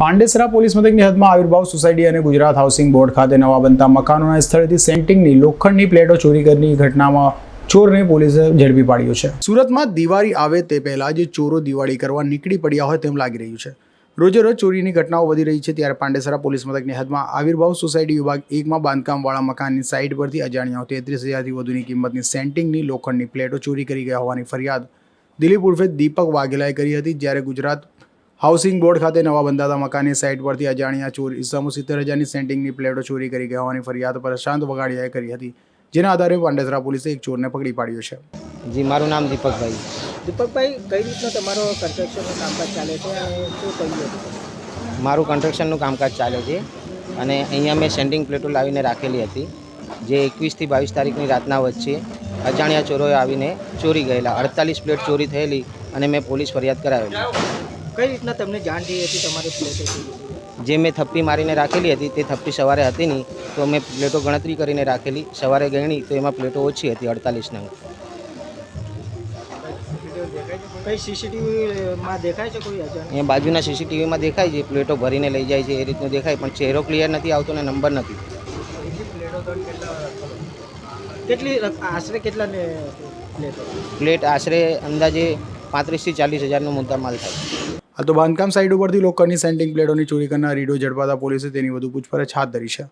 Pandesara police મથકની હદમાં Avirbhav society અને Gujarat housing board ખાતે નવા બનતા મકાનોના સ્થળેથી સેન્ટિંગની લોખંડની પ્લેટો ચોરી કરીની ઘટનામાં ચોરને પોલીસે ઝડપી પાડ્યો છે. સુરતમાં દિવાળી આવે તે પહેલા જે ચોરો દિવાળી કરવા નીકળી પડ્યા હોય તેમ લાગી રહ્યું છે. રોજે રોજ ચોરીની ઘટનાઓ વધી રહી છે ત્યારે પાંડેસરા પોલીસ મથકની હદમાં આવિર્ભાવ સોસાયટી વિભાગ એકમાં બાંધકામવાળા મકાનની સાઇટ પરથી અજાણ્યાઓ તેત્રીસ હજારથી વધુની કિંમતની સેન્ટિંગની લોખંડની પ્લેટો ચોરી કરી ગયા હોવાની ફરિયાદ દિલીપ ઉર્ફે દીપક વાઘેલાએ કરી હતી જ્યારે ગુજરાત હાઉસિંગ બોર્ડ ખાતે નવા બંધાતા મકાનની સાઇટ પરથી અજાણ્યા ચોર ઇસમો સિત્તેર હજારની સેન્ટિંગની પ્લેટો ચોરી કરી ગયા હોવાની ફરિયાદ પ્રશાંત વગાડિયાએ કરી હતી જેના આધારે પાંડેસરા પોલીસે એક ચોરને પકડી પાડ્યો છે. જી મારું નામ દીપકભાઈ. દીપકભાઈ કઈ રીતનો તમારો કન્સ્ટ્રક્શનનું કામકાજ ચાલે છે અને શું કહ્યું મારું કન્સ્ટ્રક્શનનું કામકાજ ચાલે છે અને અહીંયા મેં સેન્ડિંગ પ્લેટો લાવીને રાખેલી હતી જે એકવીસથી બાવીસ તારીખની રાતના વચ્ચે અજાણ્યા ચોરોએ આવીને ચોરી ગયેલા. અડતાલીસ પ્લેટ ચોરી થયેલી અને મેં પોલીસ ફરિયાદ કરાવેલી. કઈ રીતના તમને જાણ થઈ હતી તમારી પ્લેટો જે મેં થપ્પી મારીને રાખેલી હતી તે થપ્પી સવારે હતી નહીં તો મેં પ્લેટો ગણતરી કરીને રાખેલી. સવારે ગણી તો એમાં પ્લેટો ઓછી હતી અડતાલીસ નંગ કઈ સીસીટીવીમાં દેખાય છે કોઈ અજાણ? અહીંયા બાજુના સીસીટીવીમાં દેખાય છે પ્લેટો ભરીને લઈ જાય છે એ રીતનું દેખાય પણ ચહેરો ક્લિયર નથી આવતો ને નંબર નથી. કેટલી આશરે કેટલા પ્લેટ? આશરે અંદાજે પાંત્રીસથી ચાલીસ હજારનો મુદ્દા માલ થાય. આ તો બાંધકામ સાઇટ ઉપરથી લોખંડની સેન્ટિંગ પ્લેટોની ચોરી કરનાર રીડો ઝડપાતા પોલીસે તેની વધુ પૂછપરછ હાથ ધરી છે.